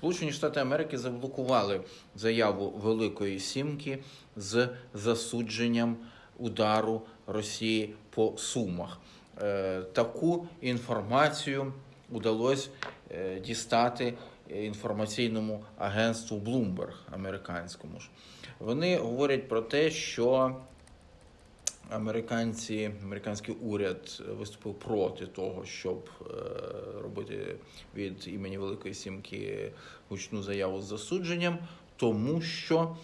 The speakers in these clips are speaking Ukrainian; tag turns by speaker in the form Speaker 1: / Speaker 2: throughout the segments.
Speaker 1: Сполучені Штати Америки заблокували заяву Великої Сімки з засудженням удару Росії по Сумах. Е, Таку інформацію удалось е, дістати інформаційному агентству Bloomberg американському. Вони говорять про те, що американці, американський уряд виступив проти того, щоб е, робити від імені Великої Сімки гучну заяву з засудженням, тому що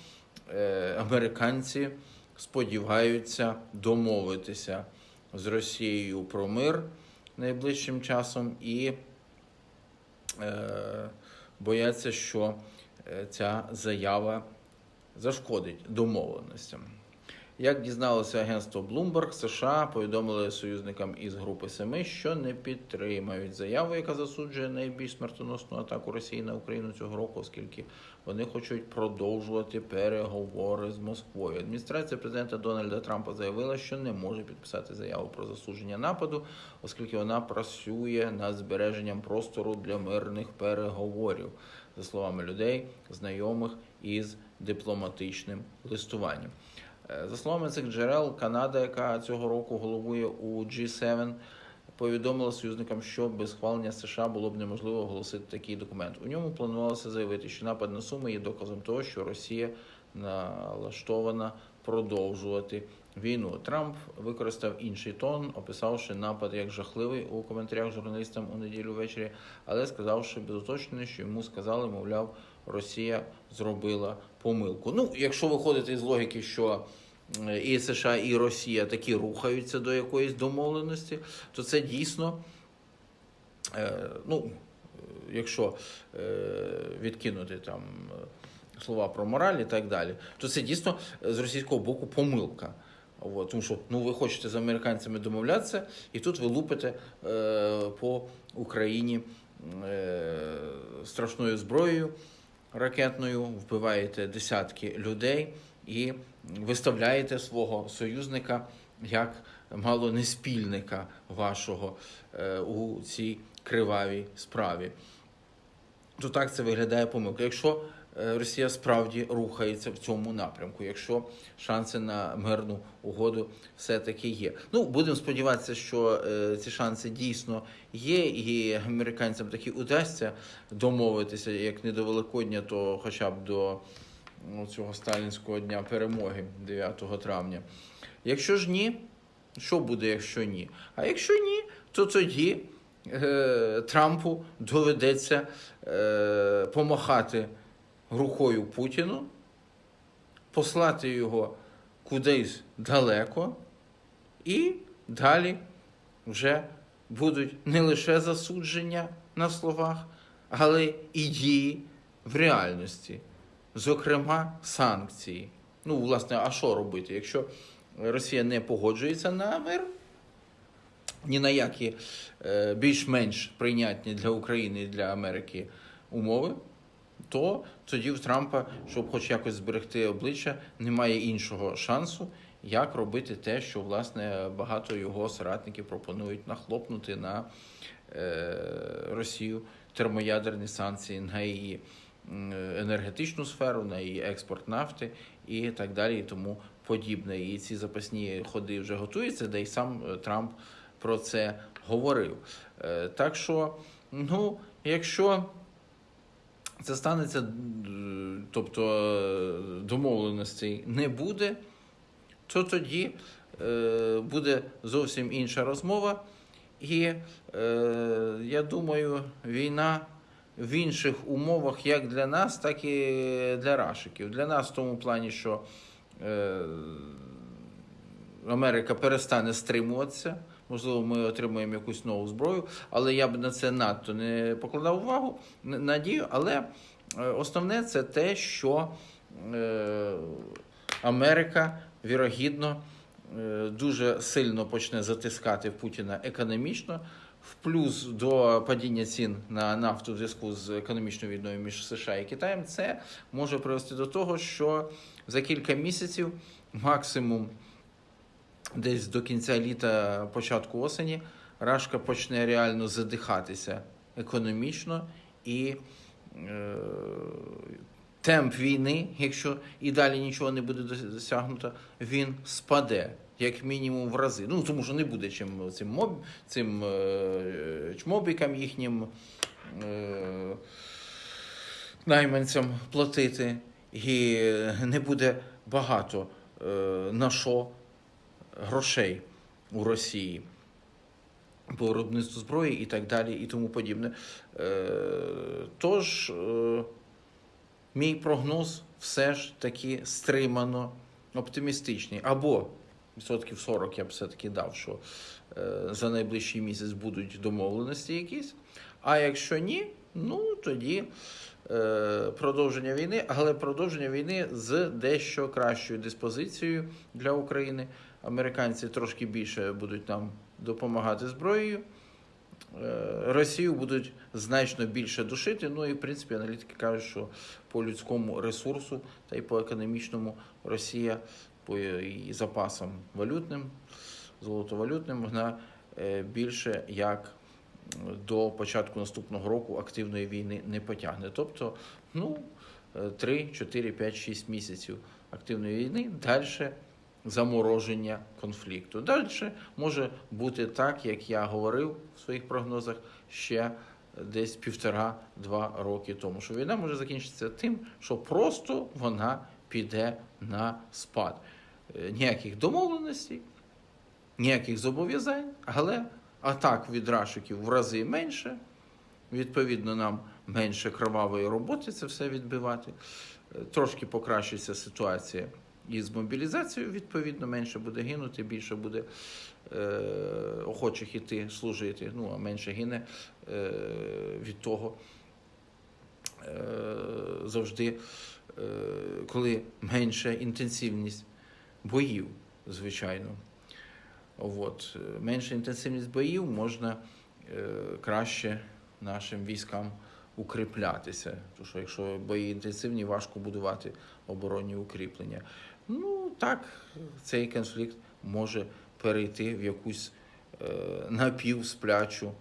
Speaker 1: е, американці сподіваються домовитися з Росією про мир найближчим часом і е, бояться, що ця заява зашкодить домовленостям. Як дізналося агентство Bloomberg, США повідомили союзникам із Групи Семи, що не підтримають заяву, яка засуджує найбільш смертоносну атаку Росії на Україну цього року, оскільки вони хочуть продовжувати переговори з Москвою. Адміністрація президента Дональда Трампа заявила, що не може підписати заяву про засудження нападу, оскільки вона працює над збереженням простору для мирних переговорів, за словами людей, знайомих із дипломатичним листуванням. Е, За словами цих джерел, Канада, яка цього року головує у G7, повідомила союзникам, що без схвалення США було б неможливо оголосити такий документ. У ньому планувалося заявити, що напад на Суми є доказом того, що Росія налаштована продовжувати війну. Трамп використав інший тон, описавши напад як жахливий у коментарях журналістам у неділю ввечері, але сказавши без уточнення, що йому сказали, мовляв, Росія зробила помилку. Ну, якщо виходити із логіки, що е, і США, і Росія такі рухаються до якоїсь домовленості, то це дійсно, е, ну, якщо е, відкинути там слова про мораль і так далі, то це дійсно з російського боку помилка. От, тому що ну, ви хочете з американцями домовлятися, і тут ви лупите е, по Україні е, страшною зброєю ракетною, вбиваєте десятки людей і виставляєте свого союзника як мало не спільника вашого е, у цій кривавій справі. То так це виглядає помилка. Якщо Росія справді рухається в цьому напрямку, якщо шанси на мирну угоду все-таки є. Ну, будемо сподіватися, що е, ці шанси дійсно є, і американцям таки удасться домовитися, як не до Великодня, то хоча б до ну, цього сталінського дня перемоги 9 травня. Якщо ж ні, що буде, якщо ні? А якщо ні, то тоді е, Трампу доведеться е, помахати рукою Путіну, послати його кудись далеко, і далі вже будуть не лише засудження на словах, але і дії в реальності, зокрема санкції. Ну, власне, а що робити? Якщо Росія не погоджується на мир, ні на які е, більш-менш прийнятні для України і для Америки умови, то тоді в Трампа, щоб хоч якось зберегти обличчя, немає іншого шансу, як робити те, що власне багато його соратників пропонують нахлопнути на е, Росію термоядерні санкції на її енергетичну сферу, на її експорт нафти і так далі, і тому подібне. І ці запасні ходи вже готуються, де й сам е, Трамп про це говорив. Е, Так що, ну, якщо це станеться, тобто е, домовленостей не буде, то тоді е, буде зовсім інша розмова. І е, я думаю, війна в інших умовах, як для нас, так і для рашиків. Для нас в тому плані, що е, Америка перестане стримуватися. Можливо, ми отримаємо якусь нову зброю, але я б на це надто не покладав увагу, надію. Але е, основне це те, що е, Америка вірогідно е, дуже сильно почне затискати Путіна економічно. В плюс до падіння цін на нафту в зв'язку з економічною війною між США і Китаєм, це може привести до того, що за кілька місяців, максимум десь до кінця літа, початку осені, Рашка почне реально задихатися економічно і е, темп війни, якщо і далі нічого не буде досягнуто, він спаде. Як мінімум в рази. Ну, тому що не буде чим цим, моб, цим е, чмобікам їхнім е, найманцям платити, і не буде багато е, на що грошей у Росії по виробництву зброї і так далі, і тому подібне. Е, Тож, е, мій прогноз все ж таки стримано оптимістичний. Або відсотків 40 я б все-таки дав, що е, за найближчий місяць будуть домовленості якісь. А якщо ні, ну тоді продовження війни, але продовження війни з дещо кращою диспозицією для України. Американці трошки більше будуть нам допомагати зброєю. Е, Росію будуть значно більше душити. Ну і в принципі аналітики кажуть, що по людському ресурсу та й по економічному Росія по і запасам валютним, золотовалютним, вона е, більше як до початку наступного року активної війни не потягне. Тобто, ну, 3, 4, 5, 6 місяців активної війни, далі замороження конфлікту. Далі може бути так, як я говорив в своїх прогнозах ще десь півтора-два роки тому, що війна може закінчитися тим, що просто вона піде на спад. Е, Ніяких домовленостей, ніяких зобов'язань, але атак від рашиків в рази менше. Відповідно, нам менше кровавої роботи це все відбивати. Е, Трошки покращиться ситуація із мобілізацією, відповідно, менше буде гинути, більше буде е, охочих іти служити, ну а менше гине е, від того. Е, завжди, е, коли менша інтенсивність боїв, звичайно. От. е, Менша інтенсивність боїв можна е, краще нашим військам укріплятися. Тому що якщо бої інтенсивні, важко будувати оборонні укріплення. Ну так, цей конфлікт може перейти в якусь е, напівсплячу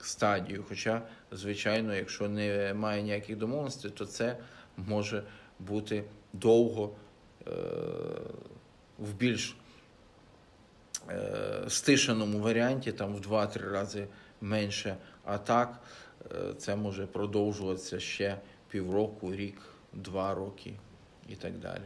Speaker 1: стадію. Хоча, звичайно, якщо немає ніяких домовленостей, то це може бути довго е, в більш е, стишеному варіанті, там в 2-3 рази менше атак. Е, Це може продовжуватися ще півроку, рік, два роки і так далі.